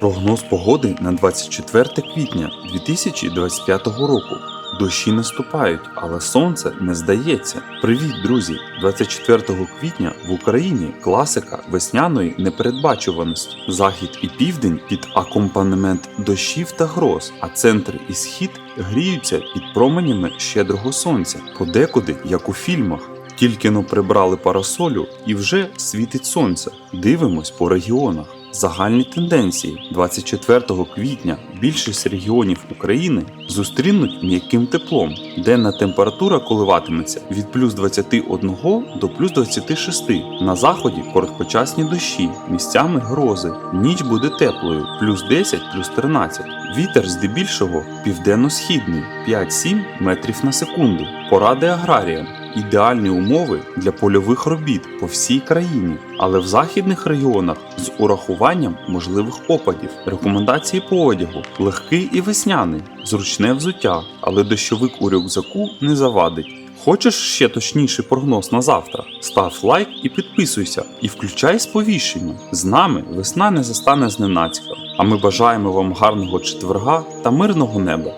Прогноз погоди на 24 квітня 2025 року. Дощі наступають, але сонце не здається. Привіт, друзі! 24 квітня в Україні класика весняної непередбачуваності. Захід і південь під акомпанемент дощів та гроз, а центр і схід гріються під променями щедрого сонця, подекуди, як у фільмах. Тільки но прибрали парасолю і вже світить сонце. Дивимось по регіонах. Загальні тенденції 24 квітня більшість регіонів України зустрінуть м'яким теплом. Денна температура коливатиметься від плюс 21 до плюс 26. На заході короткочасні дощі, місцями грози. Ніч буде теплою плюс 10, плюс 13. Вітер здебільшого південно-східний 5-7 метрів на секунду. Поради аграріям. Ідеальні умови для польових робіт по всій країні, але в західних регіонах з урахуванням можливих опадів. Рекомендації по одягу: легкий і весняний, зручне взуття, але дощовик у рюкзаку не завадить. Хочеш ще точніший прогноз на завтра? Став лайк і підписуйся, і включай сповіщення. З нами весна не застане зненацька. А ми бажаємо вам гарного четверга та мирного неба.